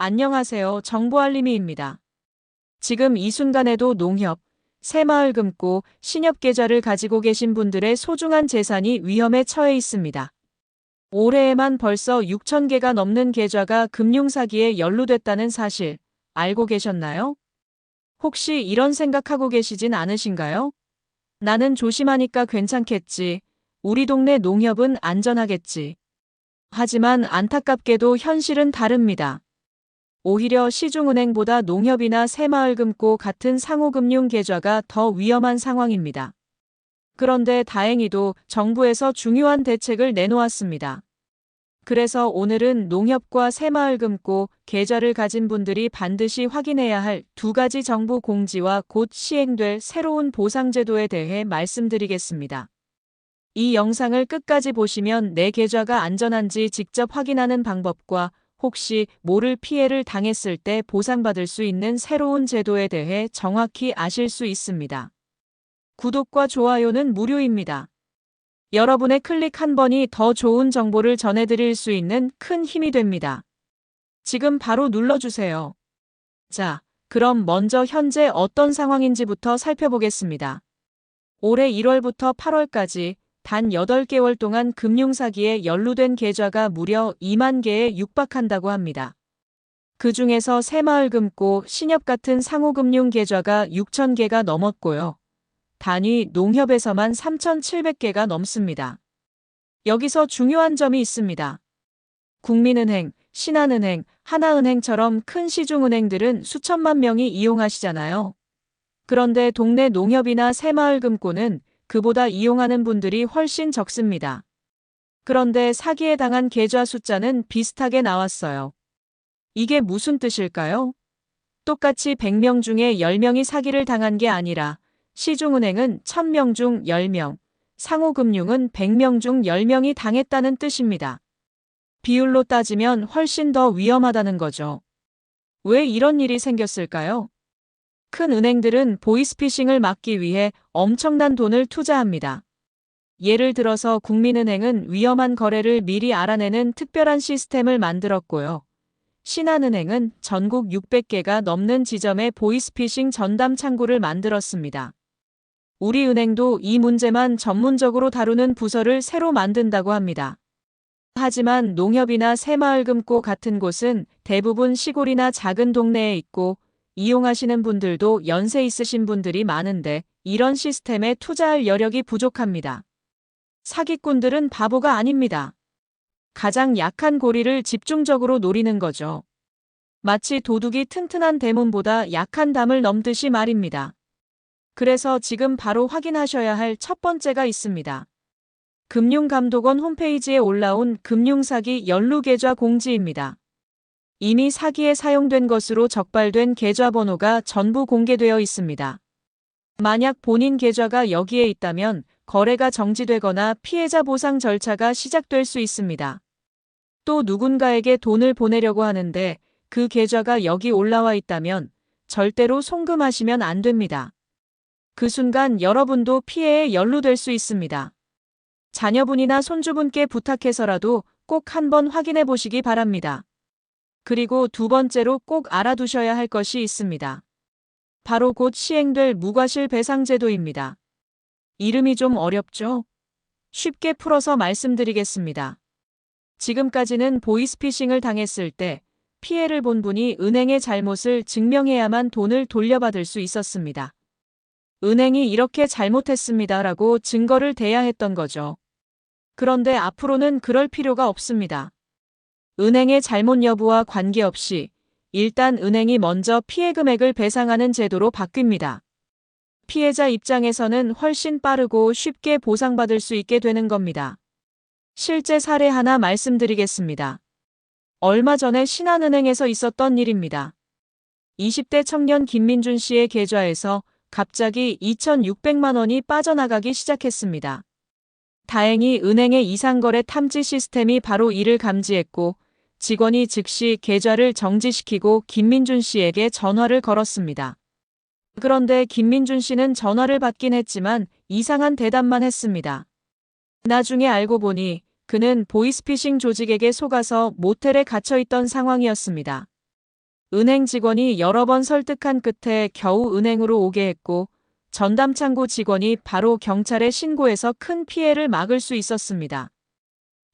안녕하세요. 정보알림이입니다. 지금 이 순간에도 농협, 새마을 금고, 신협 계좌를 가지고 계신 분들의 소중한 재산이 위험에 처해 있습니다. 올해에만 벌써 6천 개가 넘는 계좌가 금융사기에 연루됐다는 사실 알고 계셨나요? 혹시 이런 생각하고 계시진 않으신가요? 나는 조심하니까 괜찮겠지. 우리 동네 농협은 안전하겠지. 하지만 안타깝게도 현실은 다릅니다. 오히려 시중은행보다 농협이나 새마을금고 같은 상호금융 계좌가 더 위험한 상황입니다. 그런데 다행히도 정부에서 중요한 대책을 내놓았습니다. 그래서 오늘은 농협과 새마을금고 계좌를 가진 분들이 반드시 확인해야 할 두 가지 정부 공지와 곧 시행될 새로운 보상제도에 대해 말씀드리겠습니다. 이 영상을 끝까지 보시면 내 계좌가 안전한지 직접 확인하는 방법과 혹시 모를 피해를 당했을 때 보상받을 수 있는 새로운 제도에 대해 정확히 아실 수 있습니다. 구독과 좋아요는 무료입니다. 여러분의 클릭 한 번이 더 좋은 정보를 전해드릴 수 있는 큰 힘이 됩니다. 지금 바로 눌러주세요. 자, 그럼 먼저 현재 어떤 상황인지부터 살펴보겠습니다. 올해 1월부터 8월까지 단 8개월 동안 금융사기에 연루된 계좌가 무려 2만 개에 육박한다고 합니다. 그 중에서 새마을금고, 신협 같은 상호금융 계좌가 6천 개가 넘었고요. 단위 농협에서만 3,700개가 넘습니다. 여기서 중요한 점이 있습니다. 국민은행, 신한은행, 하나은행처럼 큰 시중은행들은 수천만 명이 이용하시잖아요. 그런데 동네 농협이나 새마을금고는 그보다 이용하는 분들이 훨씬 적습니다. 그런데 사기에 당한 계좌 숫자는 비슷하게 나왔어요. 이게 무슨 뜻일까요? 똑같이 100명 중에 10명이 사기를 당한 게 아니라 시중은행은 1000명 중 10명, 상호금융은 100명 중 10명이 당했다는 뜻입니다. 비율로 따지면 훨씬 더 위험하다는 거죠. 왜 이런 일이 생겼을까요? 큰 은행들은 보이스피싱을 막기 위해 엄청난 돈을 투자합니다. 예를 들어서 국민은행은 위험한 거래를 미리 알아내는 특별한 시스템을 만들었고요. 신한은행은 전국 600개가 넘는 지점에 보이스피싱 전담 창구를 만들었습니다. 우리 은행도 이 문제만 전문적으로 다루는 부서를 새로 만든다고 합니다. 하지만 농협이나 새마을금고 같은 곳은 대부분 시골이나 작은 동네에 있고 이용하시는 분들도 연세 있으신 분들이 많은데 이런 시스템에 투자할 여력이 부족합니다. 사기꾼들은 바보가 아닙니다. 가장 약한 고리를 집중적으로 노리는 거죠. 마치 도둑이 튼튼한 대문보다 약한 담을 넘듯이 말입니다. 그래서 지금 바로 확인하셔야 할 첫 번째가 있습니다. 금융감독원 홈페이지에 올라온 금융사기 연루계좌 공지입니다. 이미 사기에 사용된 것으로 적발된 계좌 번호가 전부 공개되어 있습니다. 만약 본인 계좌가 여기에 있다면 거래가 정지되거나 피해자 보상 절차가 시작될 수 있습니다. 또 누군가에게 돈을 보내려고 하는데 그 계좌가 여기 올라와 있다면 절대로 송금하시면 안 됩니다. 그 순간 여러분도 피해에 연루될 수 있습니다. 자녀분이나 손주분께 부탁해서라도 꼭 한번 확인해 보시기 바랍니다. 그리고 두 번째로 꼭 알아두셔야 할 것이 있습니다. 바로 곧 시행될 무과실 배상제도입니다. 이름이 좀 어렵죠? 쉽게 풀어서 말씀드리겠습니다. 지금까지는 보이스피싱을 당했을 때 피해를 본 분이 은행의 잘못을 증명해야만 돈을 돌려받을 수 있었습니다. 은행이 이렇게 잘못했습니다라고 증거를 대야 했던 거죠. 그런데 앞으로는 그럴 필요가 없습니다. 은행의 잘못 여부와 관계없이 일단 은행이 먼저 피해 금액을 배상하는 제도로 바뀝니다. 피해자 입장에서는 훨씬 빠르고 쉽게 보상받을 수 있게 되는 겁니다. 실제 사례 하나 말씀드리겠습니다. 얼마 전에 신한은행에서 있었던 일입니다. 20대 청년 김민준 씨의 계좌에서 갑자기 2,600만 원이 빠져나가기 시작했습니다. 다행히 은행의 이상거래 탐지 시스템이 바로 이를 감지했고 직원이 즉시 계좌를 정지시키고 김민준 씨에게 전화를 걸었습니다. 그런데 김민준 씨는 전화를 받긴 했지만 이상한 대답만 했습니다. 나중에 알고 보니 그는 보이스피싱 조직에게 속아서 모텔에 갇혀 있던 상황이었습니다. 은행 직원이 여러 번 설득한 끝에 겨우 은행으로 오게 했고 전담창고 직원이 바로 경찰에 신고해서 큰 피해를 막을 수 있었습니다.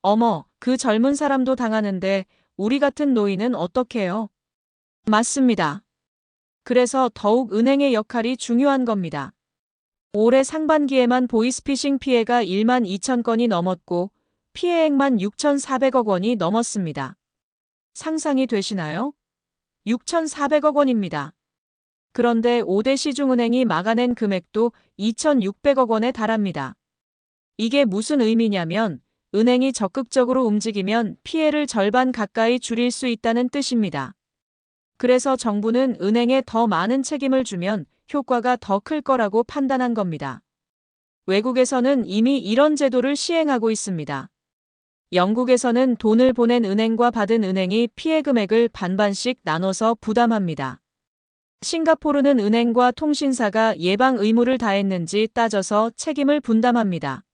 어머, 그 젊은 사람도 당하는데 우리 같은 노인은 어떡해요? 맞습니다. 그래서 더욱 은행의 역할이 중요한 겁니다. 올해 상반기에만 보이스피싱 피해가 1만 2천 건이 넘었고 피해액만 6,400억 원이 넘었습니다. 상상이 되시나요? 6,400억 원입니다. 그런데 5대 시중은행이 막아낸 금액도 2,600억 원에 달합니다. 이게 무슨 의미냐면 은행이 적극적으로 움직이면 피해를 절반 가까이 줄일 수 있다는 뜻입니다. 그래서 정부는 은행에 더 많은 책임을 주면 효과가 더 클 거라고 판단한 겁니다. 외국에서는 이미 이런 제도를 시행하고 있습니다. 영국에서는 돈을 보낸 은행과 받은 은행이 피해 금액을 반반씩 나눠서 부담합니다. 싱가포르는 은행과 통신사가 예방 의무를 다했는지 따져서 책임을 분담합니다.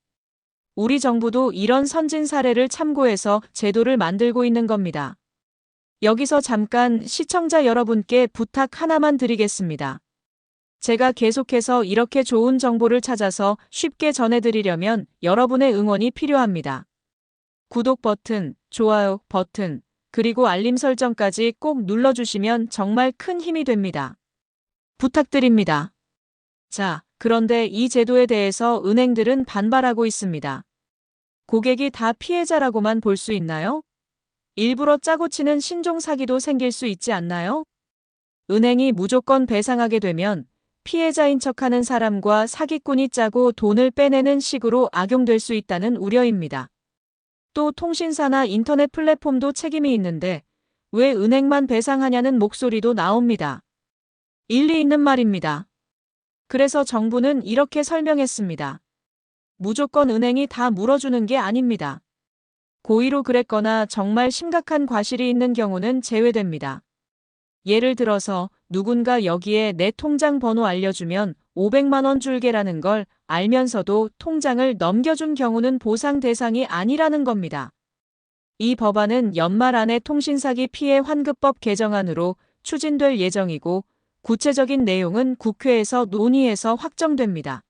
우리 정부도 이런 선진 사례를 참고해서 제도를 만들고 있는 겁니다. 여기서 잠깐 시청자 여러분께 부탁 하나만 드리겠습니다. 제가 계속해서 이렇게 좋은 정보를 찾아서 쉽게 전해드리려면 여러분의 응원이 필요합니다. 구독 버튼, 좋아요 버튼, 그리고 알림 설정까지 꼭 눌러주시면 정말 큰 힘이 됩니다. 부탁드립니다. 자, 그런데 이 제도에 대해서 은행들은 반발하고 있습니다. 고객이 다 피해자라고만 볼 수 있나요? 일부러 짜고 치는 신종 사기도 생길 수 있지 않나요? 은행이 무조건 배상하게 되면 피해자인 척하는 사람과 사기꾼이 짜고 돈을 빼내는 식으로 악용될 수 있다는 우려입니다. 또 통신사나 인터넷 플랫폼도 책임이 있는데 왜 은행만 배상하냐는 목소리도 나옵니다. 일리 있는 말입니다. 그래서 정부는 이렇게 설명했습니다. 무조건 은행이 다 물어주는 게 아닙니다. 고의로 그랬거나 정말 심각한 과실이 있는 경우는 제외됩니다. 예를 들어서 누군가 여기에 내 통장 번호 알려주면 500만원 줄게라는 걸 알면서도 통장을 넘겨준 경우는 보상 대상이 아니라는 겁니다. 이 법안은 연말 안에 통신사기 피해 환급법 개정안으로 추진될 예정이고 구체적인 내용은 국회에서 논의해서 확정됩니다.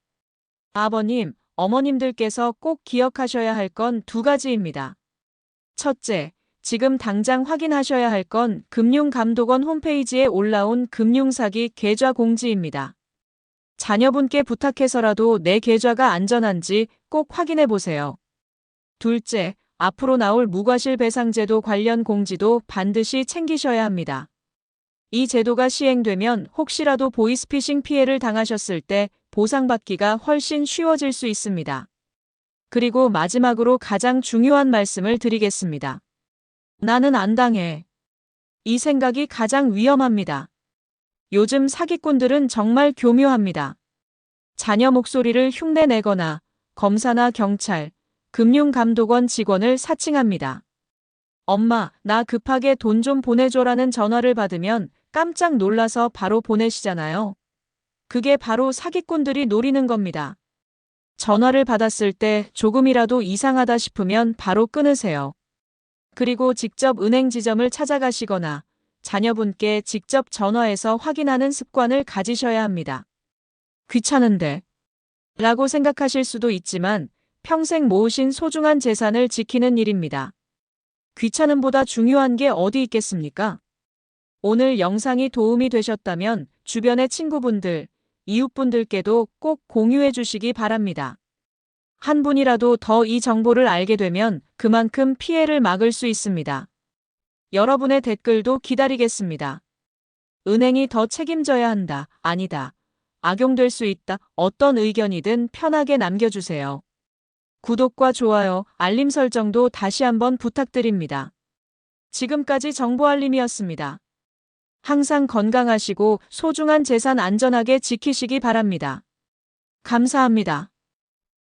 아버님, 어머님들께서 꼭 기억하셔야 할 건 두 가지입니다. 첫째, 지금 당장 확인하셔야 할 건 금융감독원 홈페이지에 올라온 금융사기 계좌 공지입니다. 자녀분께 부탁해서라도 내 계좌가 안전한지 꼭 확인해 보세요. 둘째, 앞으로 나올 무과실 배상제도 관련 공지도 반드시 챙기셔야 합니다. 이 제도가 시행되면 혹시라도 보이스피싱 피해를 당하셨을 때 보상받기가 훨씬 쉬워질 수 있습니다. 그리고 마지막으로 가장 중요한 말씀을 드리겠습니다. 나는 안 당해. 이 생각이 가장 위험합니다. 요즘 사기꾼들은 정말 교묘합니다. 자녀 목소리를 흉내내거나 검사나 경찰, 금융감독원 직원을 사칭합니다. 엄마, 나 급하게 돈 좀 보내줘라는 전화를 받으면 깜짝 놀라서 바로 보내시잖아요. 그게 바로 사기꾼들이 노리는 겁니다. 전화를 받았을 때 조금이라도 이상하다 싶으면 바로 끊으세요. 그리고 직접 은행 지점을 찾아가시거나 자녀분께 직접 전화해서 확인하는 습관을 가지셔야 합니다. 귀찮은데. 라고 생각하실 수도 있지만 평생 모으신 소중한 재산을 지키는 일입니다. 귀찮음보다 중요한 게 어디 있겠습니까? 오늘 영상이 도움이 되셨다면 주변의 친구분들, 이웃분들께도 꼭 공유해 주시기 바랍니다. 한 분이라도 더 이 정보를 알게 되면 그만큼 피해를 막을 수 있습니다. 여러분의 댓글도 기다리겠습니다. 은행이 더 책임져야 한다, 아니다. 악용될 수 있다, 어떤 의견이든 편하게 남겨주세요. 구독과 좋아요, 알림 설정도 다시 한번 부탁드립니다. 지금까지 정보알림이었습니다. 항상 건강하시고 소중한 재산 안전하게 지키시기 바랍니다. 감사합니다.